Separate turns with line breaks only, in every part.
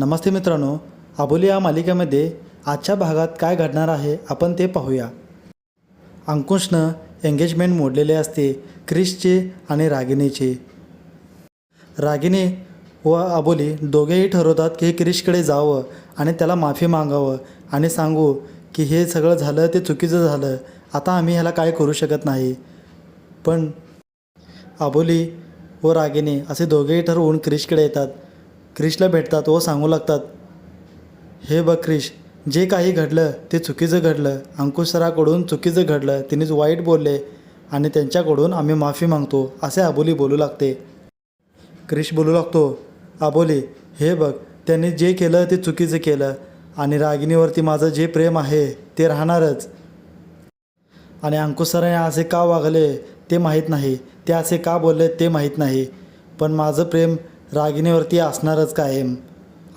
नमस्ते मित्रांनो आबोली या मालिकेमध्ये आजच्या भागात काय घडणार आहे आपण ते पाहूया. अंकुशनं एंगेजमेंट मोडलेले असते क्रिसचे आणि रागिनीचे रागिनी व आबोली दोघेही ठरवतात की क्रिशकडे जावं आणि त्याला माफी मागावं आणि सांगू की हे सगळं झालं ते चुकीचं झालं आता आम्ही ह्याला काय करू शकत नाही. पण आबोली व रागिनी असे दोघेही ठरवून क्रिशकडे येतात. क्रिशला भेटतात व सांगू लागतात. हे बघ क्रिश जे काही घडलं ते चुकीचं घडलं. अंकुश सराकडून चुकीचं घडलं तिनेच वाईट बोलले आणि त्यांच्याकडून आम्ही माफी मागतो असे आबोली बोलू लागते. क्रिश बोलू लागतो आबोली हे बघ त्यांनी जे केलं ते चुकीचं केलं आणि रागिणीवरती माझं जे प्रेम आहे ते राहणारच. आणि अंकुश सरांनी असे का वागले ते माहीत नाही. ते असे का बोलले ते माहीत नाही. पण माझं प्रेम रागिणीवरती असणारच कायम.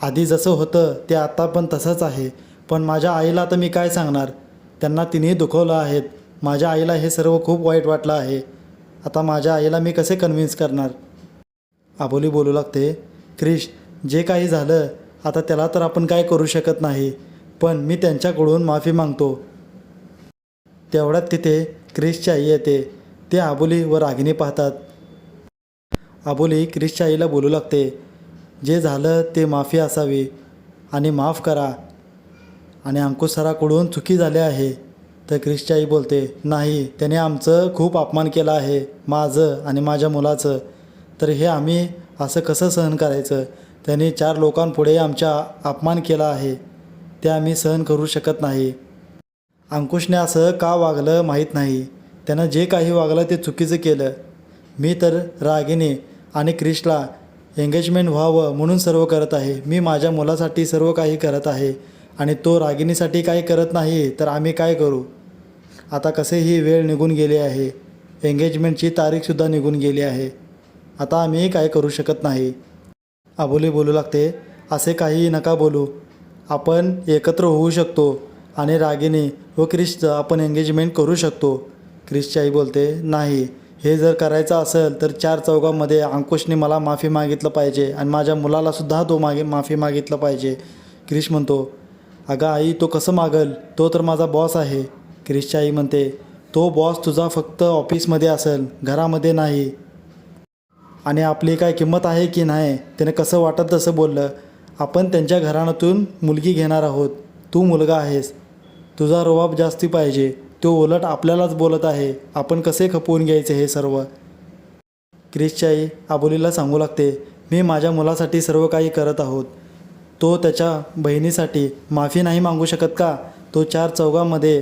आधी जसं होतं ते आता पण तसंच आहे. पण माझ्या आईला आता मी काय सांगणार? त्यांना तिन्ही दुखवलं आहेत. माझ्या आईला हे सर्व खूप वाईट वाटलं आहे. आता माझ्या आईला मी कसे कन्व्हिन्स करणार? आबोली बोलू लागते क्रिश जे काही झालं आता त्याला तर आपण काय करू शकत नाही. पण मी त्यांच्याकडून माफी मागतो. तेवढ्यात तिथे क्रिशची आई येते. ते आबोली व रागिनी पाहतात. अबोली क्रिसच्या आईला बोलू लागते. जे झालं ते माफी असावी आणि माफ करा. आणि अंकुश सराकडून चुकी झाली आहे. तर क्रिसची आई बोलते नाही त्याने आमचं खूप अपमान केला आहे माझं आणि माझ्या मुलाचं. तर हे आम्ही असं कसं सहन करायचं? त्यांनी चार लोकांपुढे आमचा अपमान केला आहे. ते आम्ही सहन करू शकत नाही. अंकुशने असं का वागलं माहीत नाही. त्यानं जे काही वागलं ते चुकीचं केलं. मी तर रागिनी आणि क्रिशला एंगेजमेंट व्हावं म्हणून सर्व करत आहे. मी माझ्या मुलासाठी सर्व काही करत आहे आणि तो रागिणीसाठी काही करत नाही तर आम्ही काय करू? आता कसे ही वेळ निघून गेली आहे. एंगेजमेंटची तारीखसुद्धा निघून गेली आहे. आता आम्ही काय करू शकत नाही. आबोली बोलू लागते असे काहीही नका बोलू. आपण एकत्र होऊ शकतो आणि रागिनी व क्रिशचं आपण एंगेजमेंट करू शकतो. क्रिशची आई बोलते नाही हे जर करायचं असेल तर चार चौघामध्ये अंकुशने मला माफी मागितलं पाहिजे आणि माझ्या मुलालासुद्धा तो मागे माफी मागितलं पाहिजे. क्रिश म्हणतो अगं आई तो कसं मागल? तो तर माझा बॉस आहे. क्रिशची आई म्हणते तो बॉस तुझा फक्त ऑफिसमध्ये असेल घरामध्ये नाही. आणि आपली काय किंमत आहे की नाही त्याने कसं वाटत तसं बोललं. आपण त्यांच्या घराण्यातून मुलगी घेणार आहोत. तू मुलगा आहेस. तुझा रोबाब जास्ती पाहिजे. तो उलट आपल्यालाच बोलत आहे. आपण कसे खपवून घ्यायचे हे सर्व? क्रिसची आई आबोलीला सांगू लागते मी माझ्या मुलासाठी सर्व काही करत आहोत. तो त्याच्या बहिणीसाठी माफी नाही मागू शकत का? तो चार चौघामध्ये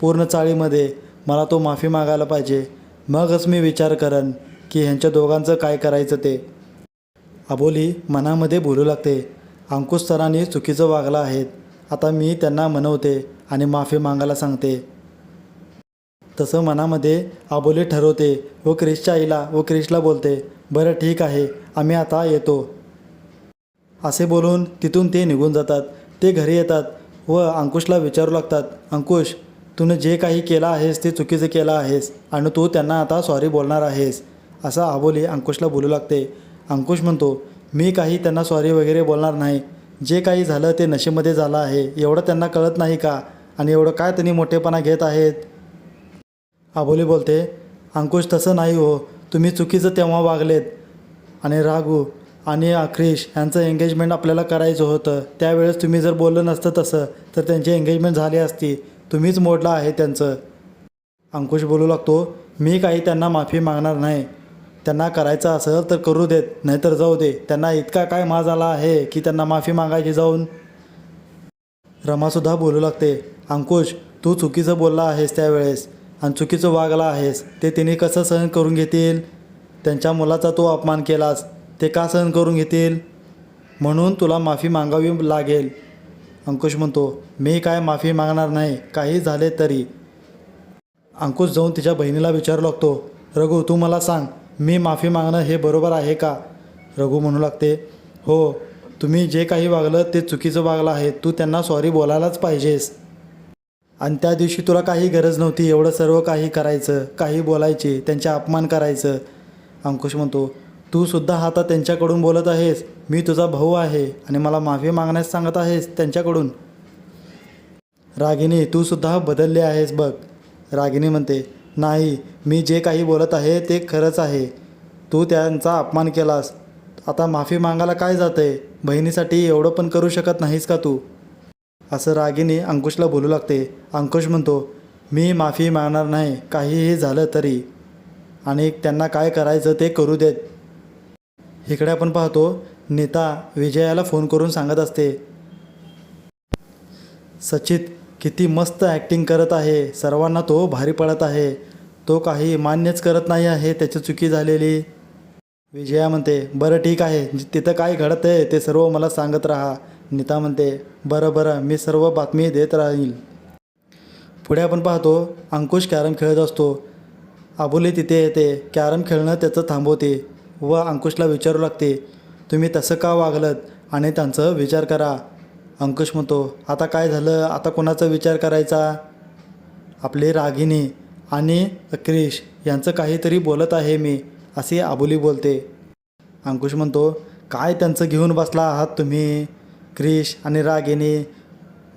पूर्ण चाळीमध्ये मला तो माफी मागायला पाहिजे. मगच मी विचार करन की ह्यांच्या दोघांचं काय करायचं ते. अबोली मनामध्ये बोलू लागते अंकुश सरांनी चुकीचं वागलं आहेत आता मी त्यांना मनवते आणि माफी मागायला सांगते. तसं मनामध्ये आबोली ठरवते व क्रिशच्या आईला व क्रिशला बोलते बरं ठीक आहे आम्ही आता येतो. असे बोलून तिथून ते निघून जातात. ते घरी येतात व अंकुशला विचारू लागतात अंकुश तूने जे काही केलं आहेस ते चुकीचं केलं आहेस आणि तू त्यांना आता सॉरी बोलणार आहेस. असं आबोली अंकुशला बोलू लागते. अंकुश म्हणतो मी काही त्यांना सॉरी वगैरे बोलणार नाही. जे काही झालं ते नशेमध्ये झालं आहे. एवढं त्यांना कळत नाही का? आणि एवढं काय त्यांनी मोठेपणा घेत आहेत? आबोली बोलते अंकुश तसं नाही हो. तुम्ही चुकीचं तेव्हा वागलेत. आणि राघू आणि क्रिश यांचं एंगेजमेंट आपल्याला करायचं होतं. त्यावेळेस तुम्ही जर बोललं नसतं तसं तर त्यांची एंगेजमेंट झाली असती. तुम्हीच मोडलं आहे त्यांचं. अंकुश बोलू लागतो मी काही त्यांना माफी मागणार नाही. त्यांना करायचं असेल तर करू देत नाहीतर जाऊ दे. त्यांना इतका काय माज आला आहे की त्यांना माफी मागायची जाऊन. रमासुद्धा बोलू लागते अंकुश तू चुकीचं बोलला आहेस त्यावेळेस. आणि चुकीचं वागला आहेस ते तिने कसं सहन करून घेतील? त्यांच्या मुलाचा तो अपमान केलास ते का सहन करून घेतील? म्हणून तुला माफी मागावी लागेल. अंकुश म्हणतो मी काय माफी मागणार नाही काही झाले तरी. अंकुश जाऊन तिच्या बहिणीला विचारू लागतो रघु तू मला सांग मी माफी मागणं हे बरोबर आहे का? रघु म्हणू लागते हो तुम्ही जे काही वागलं ते चुकीचं वागलं आहे तू त्यांना सॉरी बोलायलाच पाहिजेस. आणि त्या दिवशी तुला काही गरज नव्हती एवढं सर्व काही करायचं काही बोलायचे त्यांचे अपमान करायचं. अंकुश म्हणतो तू सुद्धा आता त्यांच्याकडून बोलत आहेस. मी तुझा भाऊ आहे आणि मला माफी मागण्यास सांगत आहेस त्यांच्याकडून. रागिनी तू सुद्धा बदलले आहेस बघ. रागिनी म्हणते नाही मी जे काही बोलत आहे ते खरंच आहे. तू त्यांचा अपमान केलास. आता माफी मागायला काय जातंय? बहिणीसाठी एवढं पण करू शकत नाहीस का तू? असं रागिनी अंकुशला बोलू लागते. अंकुश म्हणतो मी माफी मागणार नाही काहीही झालं तरी. आणि त्यांना काय करायचं ते करू देत. इकडे आपण पाहतो नीता विजयाला फोन करून सांगत असते. सचित किती मस्त ॲक्टिंग करत आहे. सर्वांना तो भारी पडत आहे. तो काही मान्यच करत नाही आहे त्याची चुकी झालेली. विजया म्हणते बरं ठीक आहे तिथं काय घडत आहे ते सर्व मला सांगत राहा. नीता म्हणते बरं बरं मी सर्व बातमी देत राहील. पुढे आपण पाहतो अंकुश कॅरम खेळत असतो. आबोली तिथे येते कॅरम खेळणं त्याचं थांबवते व अंकुशला विचारू लागते तुम्ही तसं का वागलत? आणि त्यांचं विचार करा. अंकुश म्हणतो आता काय झालं? आता कोणाचा विचार करायचा? आपले रागिनी आणि क्रिश यांचं काहीतरी बोलत आहे मी असे आबोली बोलते. अंकुश म्हणतो काय त्यांचं घेऊन बसला आहात तुम्ही? क्रिश आणि रागिनी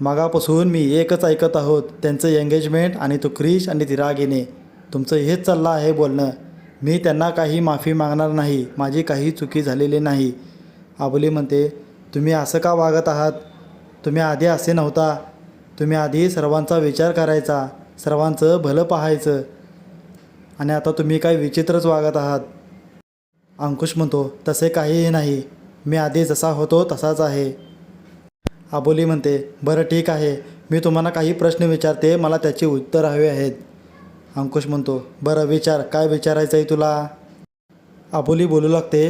मगापासून मी एकच ऐकत आहोत. त्यांचं एंगेजमेंट आणि तो क्रिश आणि ती रागिनी तुमचं हेच चाललं आहे बोलणं. मी त्यांना काही माफी मागणार नाही. माझी काही चुकी झालेली नाही. आबोली म्हणते तुम्ही असं का वागत आहात? तुम्ही आधी असे नव्हता. तुम्ही आधी सर्वांचा विचार करायचा. सर्वांचं भलं पाहायचं. आणि आता तुम्ही काही विचित्रच वागत आहात. अंकुश म्हणतो तसे काहीही नाही. मी आधी जसा होतो तसाच आहे. आबोली म्हणते बरं ठीक आहे. मी तुम्हाला काही प्रश्न विचारते. मला त्याची उत्तर हवे आहेत. अंकुश म्हणतो बरं विचार. काय विचारायचं आहे तुला? आबोली बोलू लागते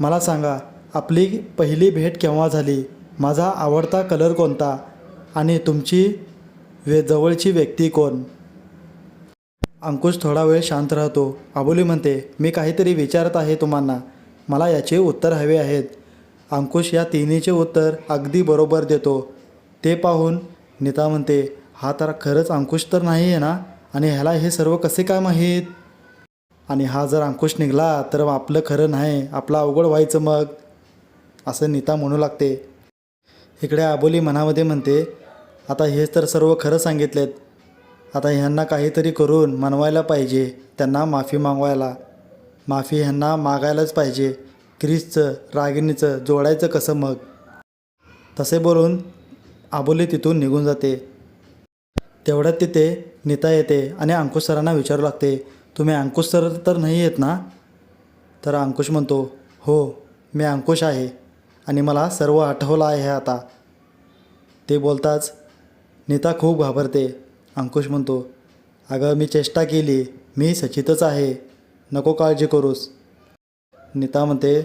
मला सांगा आपली पहिली भेट केव्हा झाली? माझा आवडता कलर कोणता? आणि तुमची वे जवळची व्यक्ती कोण? अंकुश थोडा वेळ शांत राहतो. आबोली म्हणते मी काहीतरी विचारत आहे तुम्हाला मला याचे उत्तर हवे आहेत. अंकुश या तिन्हीचे उत्तर अगदी बरोबर देतो. ते पाहून नीता म्हणते हा तर खरंच अंकुश तर नाही आहे ना? आणि ह्याला हे सर्व कसे काय माहीत? आणि हा जर अंकुश निघाला तर आपलं खरं नाही आपलं अवघड व्हायचं मग? असं नीता म्हणू लागते. इकडे आबोली मनामध्ये म्हणते आता हेच तर सर्व खरं सांगितलेत. आता ह्यांना काहीतरी करून मनवायला पाहिजे त्यांना माफी मागवायला. माफी ह्यांना मागायलाच पाहिजे. क्रिसचं रागिणीचं जोडायचं कसं मग? तसे बोलून आबोली तिथून निघून जाते. तेवढ्यात तिथे नीता येते आणि अंकुश सरांना विचारू लागते तुम्ही अंकुश सर तर नाही येत ना? तर अंकुश म्हणतो हो मी अंकुश आहे आणि मला सर्व आठवलं आहे आता. ते बोलताच नीता खूप घाबरते. अंकुश म्हणतो अगं मी चेष्टा केली मी सचितच आहे. नको काळजी करूस. नीता म्हणते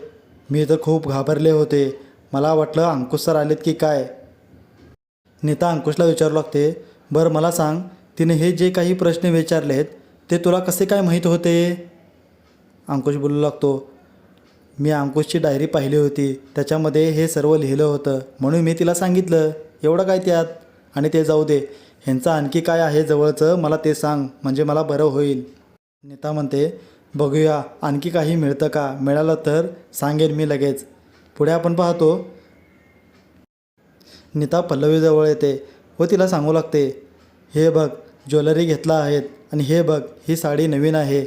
मी तर खूप घाबरले होते. मला वाटलं अंकुश सर आलेत की काय? नीता अंकुशला विचारू लागते बरं मला सांग तिने हे जे काही प्रश्न विचारलेत ते तुला कसे काय माहीत होते? अंकुश बोलू लागतो मी अंकुशची डायरी पाहिली होती. त्याच्यामध्ये हे सर्व लिहिलं होतं. म्हणून मी तिला सांगितलं. एवढं काय त्यात? आणि ते जाऊ दे. ह्यांचं आणखी काय आहे जवळचं? मला ते सांग. म्हणजे मला बरं होईल. नीता म्हणते बघूया आणखी काही मिळतं का? मिळालं तर सांगेन मी लगेच. पुढे आपण पाहतो. नीता पल्लवीजवळ येते. व तिला सांगू लागते. हे बघ ज्वेलरी घेतला आहेत आणि हे बघ ही साडी नवीन आहे.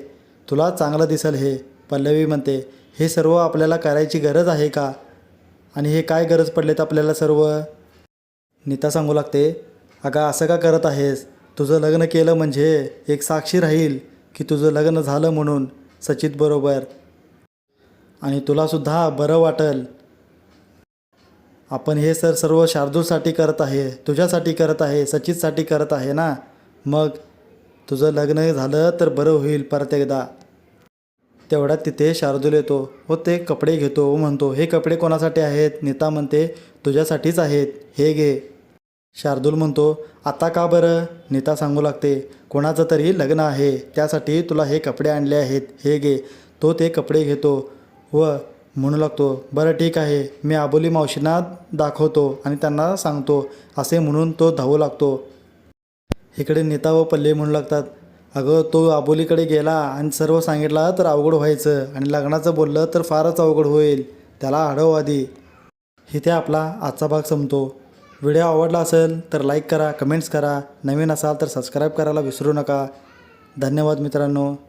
तुला चांगलं दिसेल हे पल्लवी म्हणते. हे सर्व आपल्याला करायची गरज आहे का? आणि हे काय गरज पडलेत आपल्याला सर्व? नीता सांगू लागते. अगा असं का करत आहेस? तुझं लग्न केलं म्हणजे एक साक्षी राहील. की तुझं लग्न झालं म्हणून सचित बरोबर. आणि तुलासुद्धा बरं वाटेल. आपण हे सर सर्व शार्दूलसाठी करत आहे तुझ्यासाठी करत आहे सचितसाठी करत आहे ना? मग तुझं लग्न झालं तर बरं होईल परत एकदा. तेवढ्यात तिथे शार्दूल येतो व ते कपडे घेतो व म्हणतो हे कपडे कोणासाठी आहेत? नीता म्हणते तुझ्यासाठीच आहेत. हे घे. शार्दूल म्हणतो आता का बरं? नीता सांगू लागते कोणाचं तरी लग्न आहे त्यासाठी तुला हे कपडे आणले आहेत हे घे तो ते कपडे घेतो. व म्हणू लागतो बरं ठीक आहे मी आबोली मावशींना दाखवतो आणि त्यांना सांगतो असे म्हणून तो धावू लागतो. इकडे नीता व पल्ले म्हणू लागतात अगं तो आबोलीकडे गेला आणि सर्व सांगितलं तर अवघड व्हायचं आणि लग्नाचं बोललं तर फारच अवघड होईल त्याला आढव आधी. इथे आपला आजचा भाग संपतो. व्हिडिओ आवडला असेल तर लाईक करा कमेंट्स करा. नवीन असाल तर सबस्क्राईब करायला विसरू नका. धन्यवाद मित्रांनो.